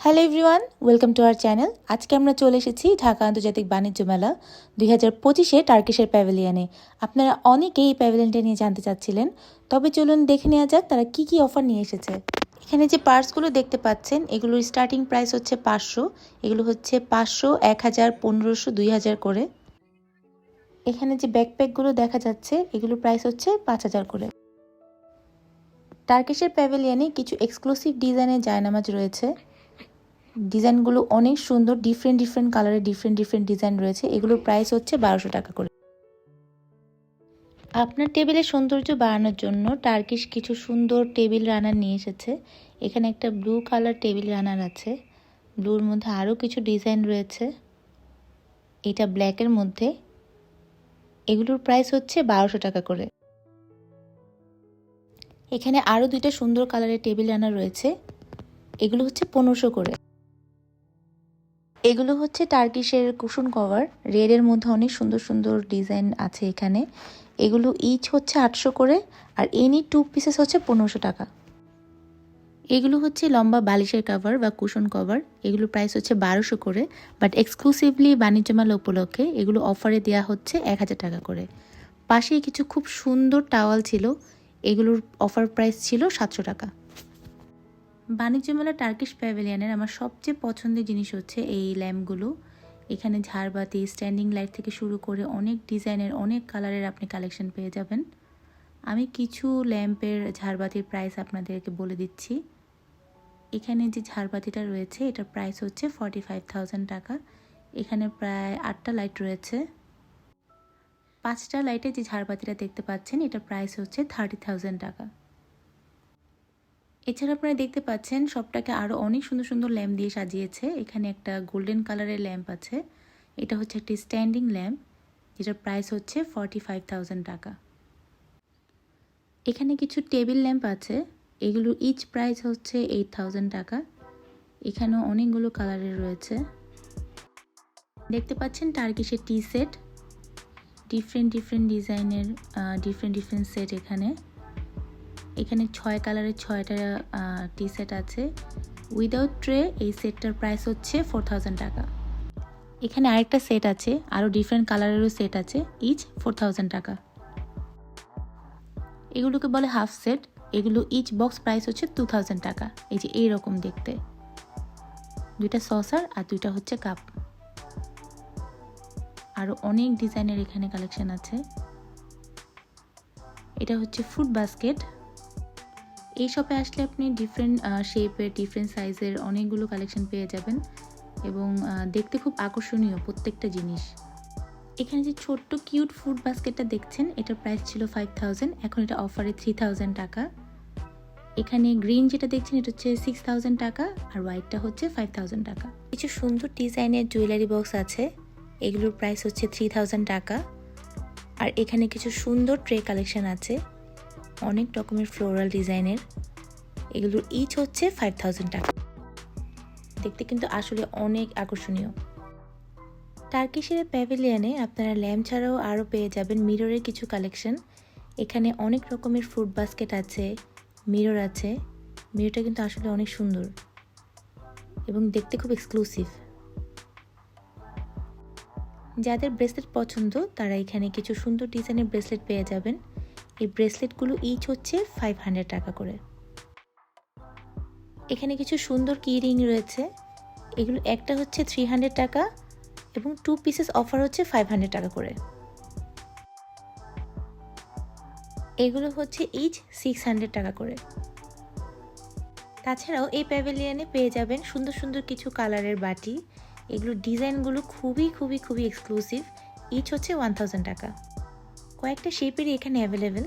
Hello everyone welcome to our channel আজকে আমরা চলে এসেছি ঢাকা আন্তর্জাতিক বাণিজ্য মেলা দুই হাজার পঁচিশে টার্কিশের প্যাভিলিয়নে। আপনারা অনেকেই এই প্যাভিলিয়নটা নিয়ে জানতে চাচ্ছিলেন। তবে চলুন দেখে নেওয়া যাক তারা কি কি অফার নিয়ে এসেছে। এখানে যে পার্সগুলো দেখতে পাচ্ছেন, এগুলোর স্টার্টিং প্রাইস হচ্ছে পাঁচশো, এগুলো হচ্ছে পাঁচশো, এক হাজার, পনেরোশো, দুই হাজার করে। এখানে যে ব্যাকপ্যাকগুলো দেখা যাচ্ছে, এগুলোর প্রাইস হচ্ছে পাঁচ হাজার করে। টার্কিশের প্যাভিলিয়নে কিছু এক্সক্লুসিভ ডিজাইনের জায়নামাজ রয়েছে। ডিজাইনগুলো অনেক সুন্দর ডিফারেন্ট ডিফারেন্ট কালারের ডিফারেন্ট ডিফারেন্ট ডিজাইন রয়েছে। এগুলোর প্রাইস হচ্ছে বারোশো টাকা করে। আপনার টেবিলের সৌন্দর্য বাড়ানোর জন্য টার্কিশ কিছু সুন্দর টেবিল রানার নিয়ে এসেছে। এখানে একটা ব্লু কালার টেবিল রানার আছে। ব্লুর মধ্যে আরও কিছু ডিজাইন রয়েছে। এটা ব্ল্যাকের মধ্যে। এগুলোর প্রাইস হচ্ছে বারোশো টাকা করে। এখানে আরও দুইটা সুন্দর কালারের টেবিল রানার রয়েছে। এগুলো হচ্ছে পনেরোশো করে। এগুলো হচ্ছে টার্কিশের কুশন কভার রেডের মধ্যে অনেক সুন্দর সুন্দর ডিজাইন আছে এখানে। এগুলো ইচ হচ্ছে আটশো করে আর এনি টু পিসেস হচ্ছে পনেরোশো টাকা। এগুলো হচ্ছে লম্বা বালিশের কভার বা কুশন কভার এগুলো প্রাইস হচ্ছে বারোশো করে বাট এক্সক্লুসিভলি বাণিজ্য মেলা উপলক্ষে এগুলো অফারে দেওয়া হচ্ছে এক হাজার টাকা করে। পাশে কিছু খুব সুন্দর টাওয়াল ছিল, এগুলোর অফার প্রাইস ছিল সাতশো টাকা। বাণিজ্য মেলা টার্কিশ প্যাভিলিয়নের আমার সবচেয়ে পছন্দের জিনিস হচ্ছে এই ল্যাম্পগুলো এখানে ঝাড়বাতি স্ট্যান্ডিং লাইট থেকে শুরু করে অনেক ডিজাইনের অনেক কালারের আপনি কালেকশন পেয়ে যাবেন। আমি কিছু ল্যাম্পের ঝাড়বাতির প্রাইস আপনাদেরকে বলে দিচ্ছি। এখানে যে ঝাড়বাতিটা রয়েছে, এটার প্রাইস হচ্ছে ফর্টি ফাইভ টাকা। এখানে প্রায় আটটা লাইট রয়েছে। পাঁচটা লাইটে যে ঝাড়বাতিটা দেখতে পাচ্ছেন, এটার প্রাইস হচ্ছে থার্টি টাকা। এছাড়া আপনারা দেখতে পাচ্ছেন সবটাকে আরও অনেক সুন্দর সুন্দর ল্যাম্প দিয়ে সাজিয়েছে। এখানে একটা গোল্ডেন কালারের ল্যাম্প আছে। এটা হচ্ছে একটি স্ট্যান্ডিং ল্যাম্প, যেটার প্রাইস হচ্ছে ফর্টি ফাইভ টাকা। এখানে কিছু টেবিল ল্যাম্প আছে। এগুলো ইচ প্রাইস হচ্ছে এইট টাকা। এখানেও অনেকগুলো কালারের রয়েছে। দেখতে পাচ্ছেন টার্কিশের টি সেট ডিফারেন্ট ডিফারেন্ট ডিজাইনের ডিফারেন্ট ডিফারেন্ট সেট এখানে। এখানে ছয় কালারের ছয়টা টি সেট আছে। উইদাউট ট্রে এই সেটটার প্রাইস হচ্ছে ফোর টাকা। এখানে আরেকটা সেট আছে আরও ডিফারেন্ট কালারেরও সেট আছে ইচ ফোর টাকা। এগুলোকে বলে হাফ সেট এগুলো ইচ বক্স প্রাইস হচ্ছে টু টাকা। এই যে এইরকম দেখতে। দুইটা সসার আর দুইটা হচ্ছে কাপ আরও অনেক ডিজাইনের এখানে কালেকশন আছে। এটা হচ্ছে ফুড বাস্কেট এই শপে আসলে আপনি ডিফারেন্ট শেপের ডিফারেন্ট সাইজের অনেকগুলো কালেকশন পেয়ে যাবেন এবং দেখতে খুব আকর্ষণীয় প্রত্যেকটা জিনিস। এখানে যে ছোট্ট কিউট ফুড বাস্কেটটা দেখছেন, এটার প্রাইস ছিল ফাইভ থাউজেন্ড এখন এটা অফারে থ্রি থাউজেন্ড টাকা। এখানে গ্রিন যেটা দেখছেন, এটা হচ্ছে সিক্স থাউজেন্ড টাকা আর হোয়াইটটা হচ্ছে ফাইভ থাউজেন্ড টাকা। কিছু সুন্দর ডিজাইনের জুয়েলারি বক্স আছে, এগুলোর প্রাইস হচ্ছে থ্রি থাউজেন্ড টাকা। আর এখানে কিছু সুন্দর ট্রে কালেকশন আছে। অনেক রকমের ফ্লোরাল ডিজাইনের। এগুলোর ইচ হচ্ছে ফাইভ থাউজেন্ড টাকা। দেখতে কিন্তু আসলে অনেক আকর্ষণীয়। টার্কিশের প্যাভিলিয়নে আপনারা ল্যাম্প ছাড়াও আরও পেয়ে যাবেন মিররের কিছু কালেকশন এখানে অনেক রকমের ফ্রুট বাস্কেট আছে মিরর আছে। মিররটা কিন্তু আসলে অনেক সুন্দর। এবং দেখতে খুব এক্সক্লুসিভ যাদের ব্রেসলেট পছন্দ, তারা এখানে কিছু সুন্দর ডিজাইনের ব্রেসলেট পেয়ে যাবেন। এই ব্রেসলেটগুলো ইচ হচ্ছে ফাইভ হান্ড্রেড টাকা করে। এখানে কিছু সুন্দর কি রিং রয়েছে। এগুলো একটা হচ্ছে থ্রি হান্ড্রেড টাকা এবং টু পিসেস অফার হচ্ছে ফাইভ হান্ড্রেড টাকা করে। এগুলো হচ্ছে ইচ সিক্স হান্ড্রেড টাকা করে। তাছাড়াও এই প্যাভিলিয়নে পেয়ে যাবেন সুন্দর সুন্দর কিছু কালারের বাটি। এগুলোর ডিজাইনগুলো খুবই খুবই খুবই এক্সক্লুসিভ ইচ হচ্ছে ওয়ান থাউজেন্ড টাকা। কয়েকটা শেপেরই এখানে অ্যাভেলেবেল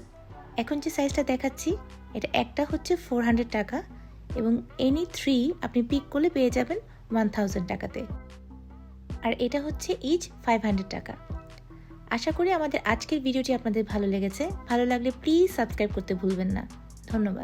এখন যে সাইজটা দেখাচ্ছি, এটা একটা হচ্ছে ফোর হান্ড্রেড টাকা এবং এনি থ্রি আপনি পিক করলে পেয়ে যাবেন ওয়ান টাকাতে। আর এটা হচ্ছে ইচ ফাইভ হান্ড্রেড টাকা। আশা করি আমাদের আজকের ভিডিওটি আপনাদের ভালো লেগেছে। ভালো লাগলে প্লিজ সাবস্ক্রাইব করতে ভুলবেন না। ধন্যবাদ।